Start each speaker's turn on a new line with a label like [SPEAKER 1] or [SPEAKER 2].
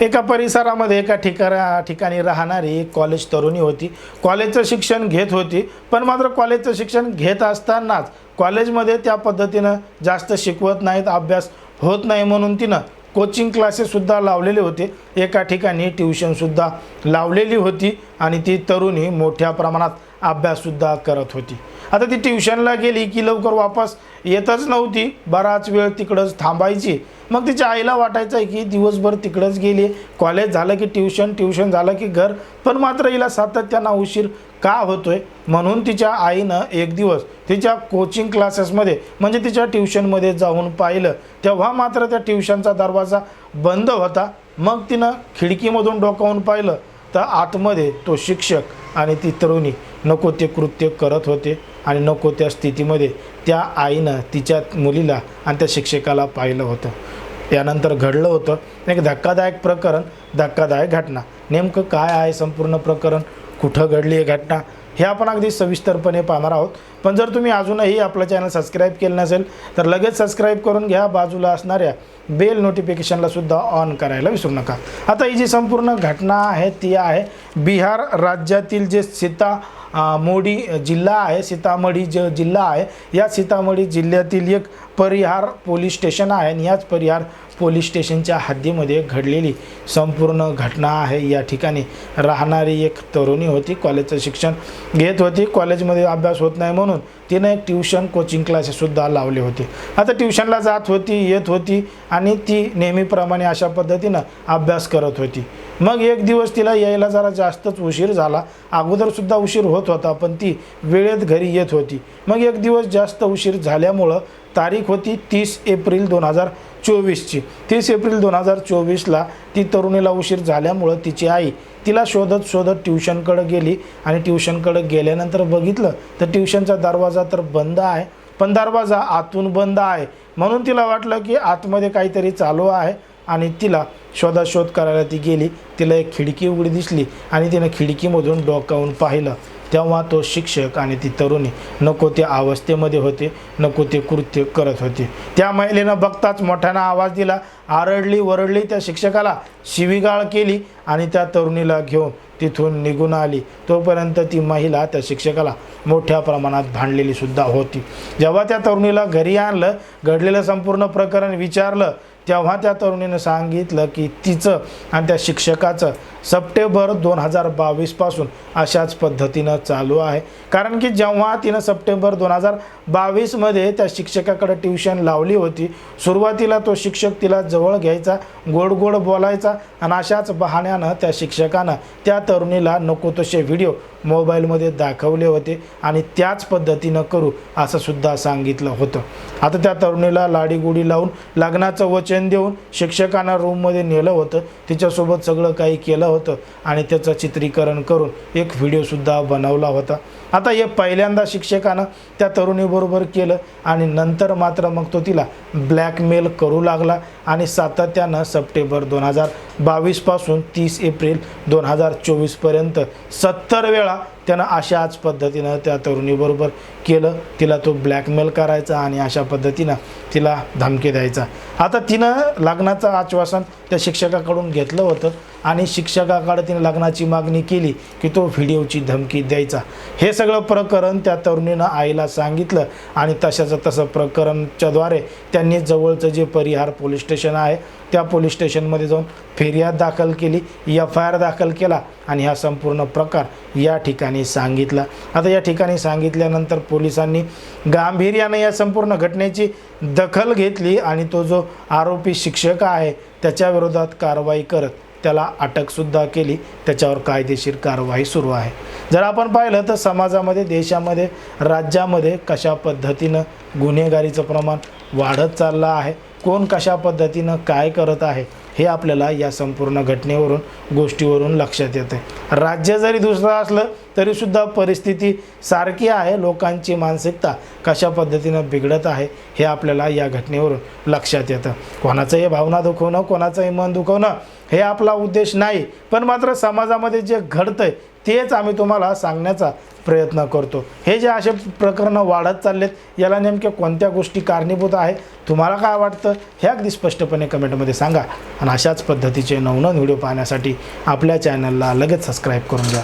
[SPEAKER 1] एका परिसरामध्ये एका ठिकाणा ठिकाणी राहणारी एक कॉलेज तरुणी होती. कॉलेजचं शिक्षण घेत होती पण मात्र कॉलेजचं शिक्षण घेत असतानाच कॉलेजमध्ये त्या पद्धतीनं जास्त शिकवत नाहीत अभ्यास होत नाही म्हणून तिनं कोचिंग क्लासेससुद्धा लावलेले होते. एका ठिकाणी ट्युशनसुद्धा लावलेली होती आणि ती तरुणी मोठ्या प्रमाणात अभ्याससुद्धा करत होती. आता ती ट्युशनला गेली की लवकर वापस येतच नव्हती. बराच वेळ तिकडंच थांबायची. मग तिच्या आईला वाटायचं की दिवसभर तिकडंच गेली. कॉलेज झालं की ट्युशन ट्युशन झालं की घर. पण मात्र हिला सातत्यानं उशीर का होतोय? म्हणून तिच्या आईनं एक दिवस तिच्या कोचिंग क्लासेसमध्ये म्हणजे तिच्या ट्युशनमध्ये जाऊन पाहिलं. तेव्हा मात्र त्या ट्युशनचा दरवाजा बंद होता. मग तिनं खिडकीमधून डोकावून पाहिलं. तर आतमध्ये तो शिक्षक आणि ती तरुणी नको ते कृत्य करत होते आणि नको त्या स्थितीमध्ये त्या आईनं तिच्या मुलीला आणि त्या शिक्षकाला पाहिलं होतं. यानंतर घडलं होतं एक धक्कादायक प्रकरण धक्कादायक घटना. नेमकं काय आहे संपूर्ण प्रकरण? कुठं घडली आहे घटना? हे आपण अगदी सविस्तरपणे पाहणार आहोत. पण जर तुम्ही अजूनही आपलं चॅनल सबस्क्राईब केलं नसेल तर लगेच सबस्क्राईब करून घ्या. बाजूला असणाऱ्या बेल नोटिफिकेशनला सुद्धा ऑन करायला विसरू नका. आता ही जी संपूर्ण घटना आहे ती आहे बिहार राज्यातील जे सीता मोडी जिल्हा आहे सीतामढी ज जिल्हा आहे या सीतामढी जिल्ह्यातील एक परिहार पोलीस स्टेशन आहे आणि याच परिहार पोलीस स्टेशनच्या हद्दीमध्ये घडलेली संपूर्ण घटना आहे. या ठिकाणी राहणारी एक तरुणी होती. कॉलेजचं शिक्षण घेत होती. कॉलेजमध्ये अभ्यास होत नाही म्हणून तिनं एक ट्युशन कोचिंग क्लासेससुद्धा लावले होते. आता ट्युशनला जात होती येत होती आणि ती नेहमीप्रमाणे अशा पद्धतीनं अभ्यास करत होती. मग एक दिवस तिला यायला जरा जास्तच उशीर झाला. अगोदरसुद्धा उशीर होत होता पण ती वेळेत घरी येत होती. मग एक दिवस जास्त उशीर झाल्यामुळं तारीख होती तीस एप्रिल दोन हजार चोवीसची. तीस एप्रिल दोन हजार चोवीसला ती तरुणीला उशीर झाल्यामुळं तिची आई तिला शोधत शोधत ट्युशनकडं गेली आणि ट्युशनकडं गेल्यानंतर बघितलं तर ट्युशनचा दरवाजा तर बंद आहे पण दरवाजा आतून बंद आहे. म्हणून तिला वाटलं की आतमध्ये काहीतरी चालू आहे. आणि तिला शोधाशोध करायला ती गेली. तिला एक खिडकी उघडी दिसली आणि तिनं खिडकीमधून डोकावून पाहिलं. तेव्हा तो शिक्षक आणि ती तरुणी नको त्या अवस्थेमध्ये होते नको ते कृत्य करत होते. त्या महिलेनं बघताच मोठ्यानं आवाज दिला. आरडली वरडली त्या शिक्षकाला. शिवीगाळ केली आणि त्या तरुणीला घेऊन तिथून निघून आली. तोपर्यंत ती महिला त्या शिक्षकाला मोठ्या प्रमाणात भांडलेली सुद्धा होती. जेव्हा त्या तरुणीला घरी आणलं घडलेलं संपूर्ण प्रकरण विचारलं तेव्हा त्या तरुणीनं सांगितलं की तिचं आणि त्या शिक्षकाचं सप्टेंबर दोन हजार बावीसपासून अशाच पद्धतीनं चालू आहे. कारण की जेव्हा तिनं सप्टेंबर दोन हजार बावीसमध्ये त्या शिक्षकाकडे ट्युशन लावली होती सुरुवातीला तो शिक्षक तिला जवळ घ्यायचा गोड गोड बोलायचा आणि अशाच बहाण्यानं त्या शिक्षकानं त्या तरुणीला नको तसे व्हिडिओ मोबाईलमध्ये दाखवले होते आणि त्याच पद्धतीनं करू असं सुद्धा सांगितलं होतं. आता त्या तरुणीला लाडीगुडी लावून लग्नाचं वचन देऊन शिक्षकांना रूममध्ये नेलं होतं. तिच्यासोबत सगळं काही केलं होतं. होतं. आणि त्याचं चित्रीकरण करून एक व्हिडिओसुद्धा बनवला होता. आता हे पहिल्यांदा शिक्षकानं त्या तरुणीबरोबर केलं आणि नंतर मात्र मग तो तिला ब्लॅकमेल करू लागला आणि सातत्यानं सप्टेंबर दोन हजार बावीसपासून तीस एप्रिल दोन हजार चोवीसपर्यंत सत्तर वेळा त्यानं अशाच पद्धतीनं त्या तरुणीबरोबर केलं. तिला तो ब्लॅकमेल करायचा आणि अशा पद्धतीनं तिला धमकी द्यायचा. आता तिनं लग्नाचं आश्वासन त्या शिक्षकाकडून घेतलं होतं आणि शिक्षकाकडे तिने लग्नाची मागणी केली की तो व्हिडिओची धमकी द्यायचा. हे सगळं प्रकरण त्या तरुणीनं आईला सांगितलं आणि तशाचं तसं प्रकरणच्याद्वारे त्यांनी जवळचं जे परिहार पोलीस स्टेशन आहे त्या पोलीस स्टेशनमध्ये जाऊन फिर्याद दाखल केली एफ आय आर दाखल केला आणि हा संपूर्ण प्रकार या ठिकाणी सांगितला. आता या ठिकाणी सांगितल्यानंतर पोलिसांनी गांभीर्यानं या संपूर्ण घटनेची दखल घेतली आणि तो जो आरोपी शिक्षक आहे त्याच्या विरोधात कारवाई करत त्याला अटकसुद्धा केली. त्याच्यावर कायदेशीर कारवाई सुरू आहे. जर आपण पाहिलं तर समाजामध्ये देशामध्ये राज्यामध्ये कशा पद्धतीनं गुन्हेगारीचं प्रमाण वाढत चाललं आहे? कोण कशा पद्धतीनं काय करत आहे? हे आपल्याला या संपूर्ण घटनेवरून गोष्टीवरून लक्षात येतं आहे राज्य जरी दुसरं असलं तरीसुद्धा परिस्थिती सारखी आहे. लोकांची मानसिकता कशा पद्धतीनं बिघडत आहे हे आपल्याला या घटनेवरून लक्षात येतं. कोणाचंही भावना दुखवणं कोणाचंही मन दुखवणं हे आपला उद्देश नाही. पण मात्र समाजामध्ये जे घडतंय तेच आम्ही तुम्हाला सांगण्याचा प्रयत्न करतो. हे जे असे प्रकरणं वाढत चाललेत याला नेमक्या कोणत्या गोष्टी कारणीभूत आहे तुम्हाला काय वाटतं हे अगदी स्पष्टपणे कमेंटमध्ये सांगा. आणि अशाच पद्धतीचे नवनवीन व्हिडिओ पाहण्यासाठी आपल्या चॅनलला लगेच सबस्क्राईब करून घ्या.